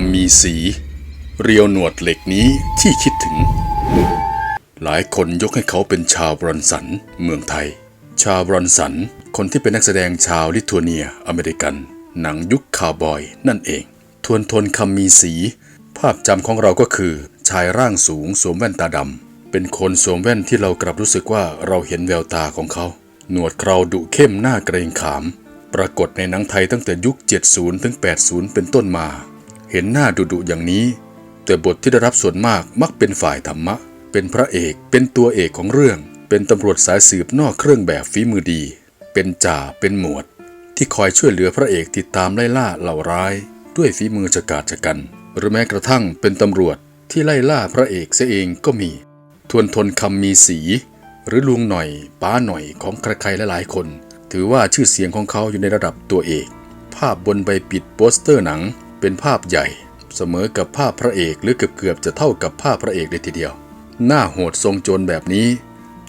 ำมีสี เรียวหนวดเหล็กนี้ที่คิดถึง หลายคนยกให้เขาเป็นชาวบรอนสัน เมืองไทย ชาวบรอนสัน คนที่เป็นนักแสดงชาวลิทัวเนียอเมริกัน หนังยุคคาวบอยนั่นเอง ทวนทนคำมีสี ภาพจำของเราก็คือ ชายร่างสูงสวมแว่นตาดำเป็นคนสวมแว่นที่เรากลับรู้สึกว่าเราเห็นแววตาของเขาหนวดเคราดุเข้มหน้าเกรงขาม ปรากฏในหนังไทยตั้งแต่ยุค 70 ถึง 80 เป็นต้นมา เห็นหน้าดุดุอย่างนี้ แต่บทที่ได้รับส่วนมากมักเป็นฝ่ายธรรมะ เป็นพระเอกเป็นตัวเอกของเรื่อง เป็นตำรวจสายสืบนอกเครื่องแบบฝีมือดี เป็นจ่าเป็นหมวด ที่คอยช่วยเหลือพระเอกติดตามไล่ล่าเหล่าร้าย ด้วยฝีมือฉกาจฉกัน หรือแม้กระทั่งเป็นตำรวจที่ไล่ล่าพระเอกเสียเองก็มี ทวนทนคำมีสี หรือลุงหน่อยป้าหน่อยของใครๆหลายๆคน ถือว่าชื่อเสียงของเขาอยู่ในระดับตัวเอก ภาพบนใบปิดโปสเตอร์หนัง เป็นภาพใหญ่ เสมอกับภาพพระเอกหรือเกือบๆจะเท่ากับภาพพระเอกเลยทีเดียว หน้าโหดทรงโจรแบบนี้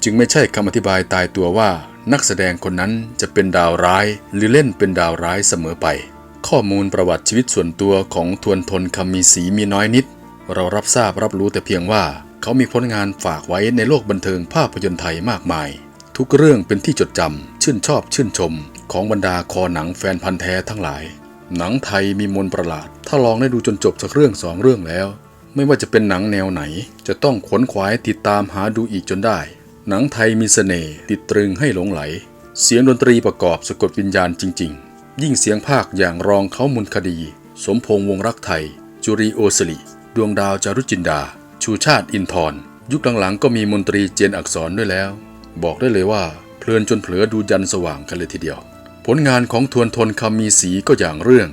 จึงไม่ใช่คำอธิบายตายตัวว่า นักแสดงคนนั้นจะเป็นดาวร้าย หรือเล่นเป็นดาวร้ายเสมอไป ข้อมูลประวัติชีวิตส่วนตัวของทวนทนคำมีสีมีน้อยนิด เรารับทราบรับรู้แต่เพียงว่า เขามีผลงานฝากไว้ในโลกบันเทิงภาพยนตร์ไทยมากมาย ทุกเรื่องเป็นที่จดจำชื่นชอบชื่นชมของบรรดาคอหนังแฟนพันธ์แท้ทั้งหลาย หนังไทยมีมนต์ประหลาด ถ้าลองได้ดูจนจบสักเรื่องสองเรื่องแล้ว ไม่ว่าจะเป็นหนังแนวไหน จะต้องขนขวายติดตามหาดูอีกจนได้ หนังไทยมีเสน่ห์ติดตรึงให้หลงไหล เสียงดนตรีประกอบสะกดวิญญาณจริง ๆ ยิ่งเสียงภาคอย่างรองเขามุนคดี สมพงษ์วงรักไทย จุรีโอสลิดวงดาวจารุจินดา ชูชาติอินทร์ยุคหลังๆก็มีมนตรีเจนอักษรด้วยแล้ว บอกได้เลยว่าเพลินจนเผลอดูยันสว่างกันเลยทีเดียว ผลงานของทวนทนคำมีสีก็อย่างเรื่อง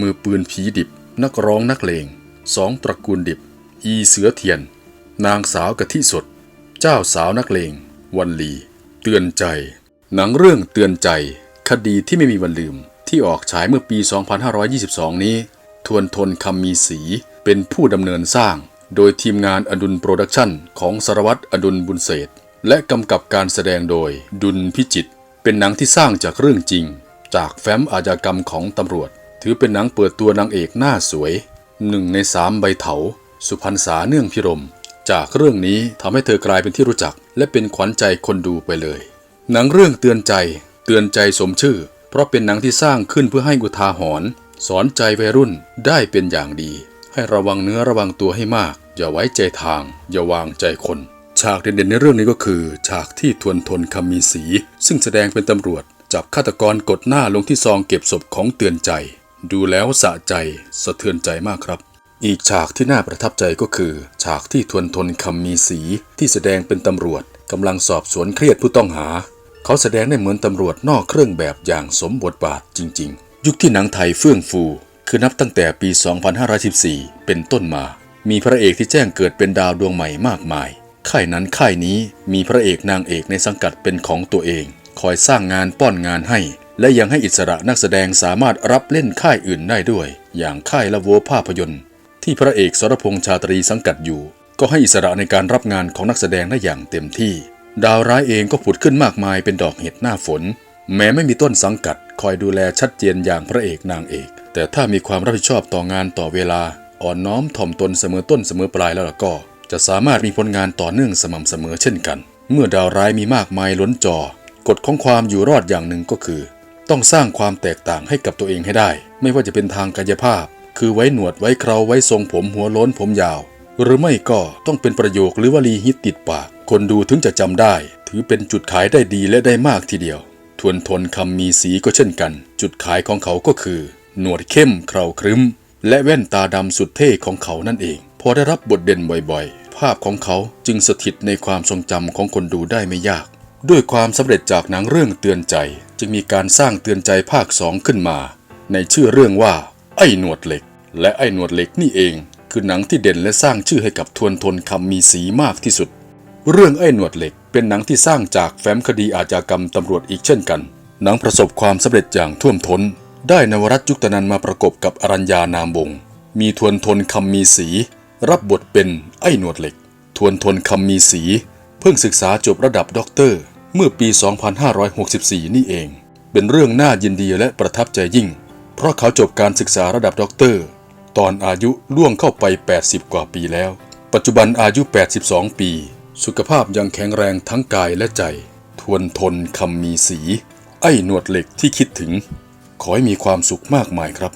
มือปืนผีดิบ นักร้องนักเลงสองตระกูลดิบ อีเสือเทียน นางสาวกะทิสด เจ้าสาวนักเลง วันลี เตือนใจ หนังเรื่องเตือนใจ คดีที่ไม่มีวันลืม ที่ออกฉายเมื่อปี 2522 นี้ ทวนทนคำมีสีเป็นผู้ดำเนินสร้าง โดยทีมงานอดุลโปรดักชั่นของสารวัตรอดุลบุญเศษและกำกับการแสดงโดยดุลพิจิตร เป็นหนังที่สร้างจากเรื่องจริง จากแฟ้มอาชญากรรมของตำรวจ ถือเป็นหนังเปิดตัวนางเอกหน้าสวยหนึ่งในสามใบเถา สุพรรณษาเนื่องพิรม จากเรื่องนี้ทำให้เธอกลายเป็นที่รู้จัก และเป็นขวัญใจคนดูไปเลย หนังเรื่องเตือนใจ เตือนใจสมชื่อ เพราะเป็นหนังที่สร้างขึ้นเพื่อให้อุทาหรณ์สอนใจวัยรุ่นได้เป็นอย่างดี ให้ระวังเนื้อระวังตัวให้มาก อย่าไว้ใจทาง อย่าวางใจคน ฉากเด่นๆในเรื่องนี้ก็คือ ฉากที่ทวนทนคำมีสี ซึ่งแสดงเป็นตำรวจ จับฆาตกรกดหน้าลงที่ซองเก็บศพของเตือนใจ ดูแล้วสะใจสะเทือนใจมากครับ อีกฉากที่น่าประทับใจก็คือ ฉากที่ทวนทนคำมีสี ที่แสดงเป็นตำรวจกำลังสอบสวนเครียดผู้ต้องหา เขาแสดงได้เหมือนตำรวจนอกเครื่องแบบอย่างสมบทบาทจริง ๆ ยุคที่หนังไทยเฟื่องฟูคือนับตั้งแต่ปี 2514 เป็นต้นมา มีพระเอกที่แจ้งเกิดเป็นดาวดวงใหม่มากมาย ค่ายนั้นค่ายนี้มีพระเอกนางเอกในสังกัดเป็นของตัวเอง คอยสร้างงานป้อนงานให้ และยังให้อิสระนักแสดงสามารถรับเล่นค่ายอื่นได้ด้วย อย่างค่ายละโวภาพยนตร์ ที่พระเอกสรพงษ์ชาตรีสังกัดอยู่ ก็ให้อิสระในการรับงานของนักแสดงได้อย่างเต็มที่ ดาวร้ายเองก็ผุดขึ้นมากมายเป็นดอกเห็ดหน้าฝน แม้ไม่มีต้นสังกัด คอยดูแลชัดเจนอย่างพระเอกนางเอก แต่ถ้ามีความรับผิดชอบต่องานต่อเวลาอ่อนน้อมถ่อมตนเสมอต้นเสมอปลายแล้วล่ะก็ จะสามารถมีผลงานต่อเนื่องสม่ำเสมอเช่นกัน เมื่อดาวร้ายมีมากมายล้นจอ กฎของความอยู่รอดอย่างหนึ่งก็คือ ต้องสร้างความแตกต่างให้กับตัวเองให้ได้ ไม่ว่าจะเป็นทางกายภาพ คือไว้หนวดไว้เคราไว้ทรงผมหัวโล้นผมยาว หรือไม่ก็ต้องเป็นประโยคหรือวลีฮิตติดปาก คนดูถึงจะจำได้ ถือเป็นจุดขายได้ดีและได้มากทีเดียว ทวนทนคำมีสีก็เช่นกัน จุดขายของเขาก็คือ หนวดเข้มเคราครึ้ม และแว่นตาดำสุดเท่ของเขานั่นเอง อได้รับบทเด่นบ่อยๆ ภาพของเขาจึงสถิตในความทรงจำของคนดูได้ไม่ยาก ด้วยความสำเร็จจากหนังเรื่องเตือนใจ จึงมีการสร้างเตือนใจภาคสองขึ้นมา ในชื่อเรื่องว่า ไอ้หนวดเหล็ก และไอ้หนวดเหล็กนี่เอง คือหนังที่เด่นและสร้างชื่อให้กับทวนทนคำมีสีมากที่สุด เรื่องไอ้หนวดเหล็ก เป็นหนังที่สร้างจากแฟ้มคดีอาชญากรรมตำรวจอีกเช่นกัน หนังประสบความสำเร็จอย่างท่วมท้น ได้นวรัตยุคตนันมาประกบกับอรัญญานามวงมีทวนทนคำมีสี รับบทเป็นไอ้หนวดเหล็ก ทวนทนคำมีสี เพิ่งศึกษาจบระดับด็อกเตอร์ เมื่อปี 2564 นี่เอง เป็นเรื่องน่ายินดีและประทับใจยิ่ง เพราะเขาจบการศึกษาระดับด็อกเตอร์ ตอนอายุล่วงเข้าไป 80 กว่าปีแล้ว ปัจจุบันอายุ 82 ปี สุขภาพยังแข็งแรงทั้งกายและใจ ทวนทนคำมีสี ไอ้หนวดเหล็กที่คิดถึง ขอให้มีความสุขมากมายครับ